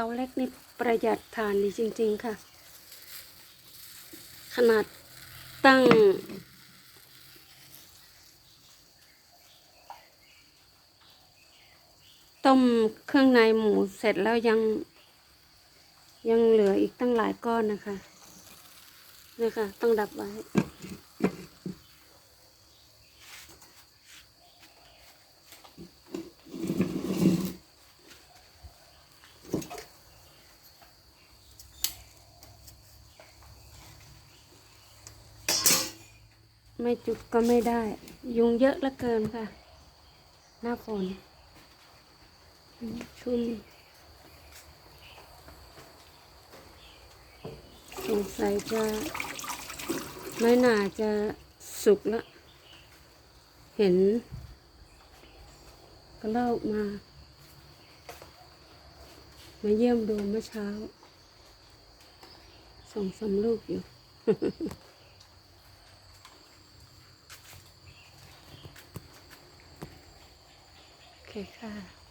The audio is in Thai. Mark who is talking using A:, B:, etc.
A: าเล็กนี่ประหยัดถ่านดีจริง ๆ ค่ะ ขนาดตั้ง ต้มเครื่องในหมูเสร็จแล้วยัง ยังเหลืออีกตั้งหลายก้อนนะคะนี่ค่ะต้องดับไว้ ไม่จุดก็ไม่ได้ ยุงเยอะเหลือเกินค่ะ หน้าฝน ชุ่มสงสัยจะไม่น่าจะสุกล้วเห็นก็เล่ามา มาเยี่ยมดูเมื่อเช้าส่งสมลูกอยู่ โอเคค่ะ